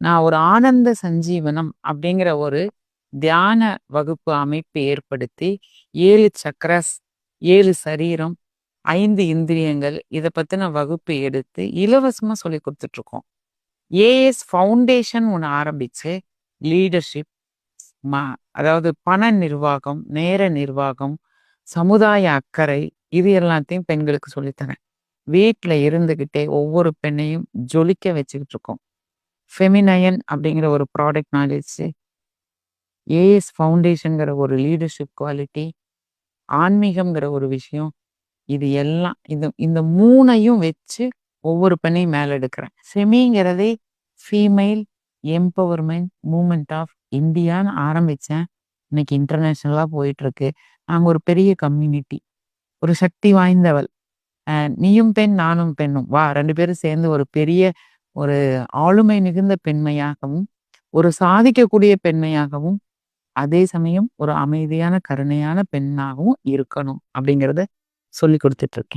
நான் ஒரு ஆனந்த சஞ்சீவனம் அப்படிங்கிற ஒரு தியான வகுப்பு அமைப்பு ஏற்படுத்தி ஏழு சக்கரஸ் ஏழு சரீரம் ஐந்து இந்திரியங்கள் இதை பற்றின வகுப்பு எடுத்து இலவசமாக சொல்லி கொடுத்துட்ருக்கோம். ஏஎஸ் ஃபவுண்டேஷன் ஒன்று ஆரம்பித்து லீடர்ஷிப் அதாவது பண நிர்வாகம் நேர நிர்வாகம் சமுதாய அக்கறை இது எல்லாத்தையும் பெண்களுக்கு சொல்லித்தரேன். வீட்டில் இருந்துக்கிட்டே ஒவ்வொரு பெண்ணையும் ஜொலிக்க வச்சுக்கிட்டு இருக்கோம் ஃபெமினயன் அப்படிங்கிற ஒரு ப்ராடக்ட் நாலேஜ் ஏஎஸ் ஃபவுண்டேஷனுங்கிற ஒரு லீடர்ஷிப் குவாலிட்டி ஆன்மீகம்ங்கிற ஒரு விஷயம் இது எல்லாம் இந்த இந்த மூணையும் வச்சு ஒவ்வொரு பெண்ணையும் மேலே எடுக்கிறேன் செமிங்கிறதே ஃபீமெயில் எம்பவர்மெண்ட் மூமெண்ட் ஆஃப் இந்தியான்னு ஆரம்பிச்சேன். இன்னைக்கு இன்டர்நேஷ்னலாக போயிட்டுருக்கு. நாங்கள் ஒரு பெரிய கம்யூனிட்டி ஒரு சக்தி வாய்ந்தவள். நீயும் பெண் நானும் பெண்ணும். வா ரெண்டு பேரும் சேர்ந்து ஒரு பெரிய ஒரு ஆளுமை மிகுந்த பெண்மையாகவும் ஒரு சாதிக்கக்கூடிய பெண்மையாகவும் அதே சமயம் ஒரு அமைதியான கருணையான பெண்ணாகவும் இருக்கணும் அப்படிங்கிறத சொல்லி கொடுத்துட்டு இருக்கேன்.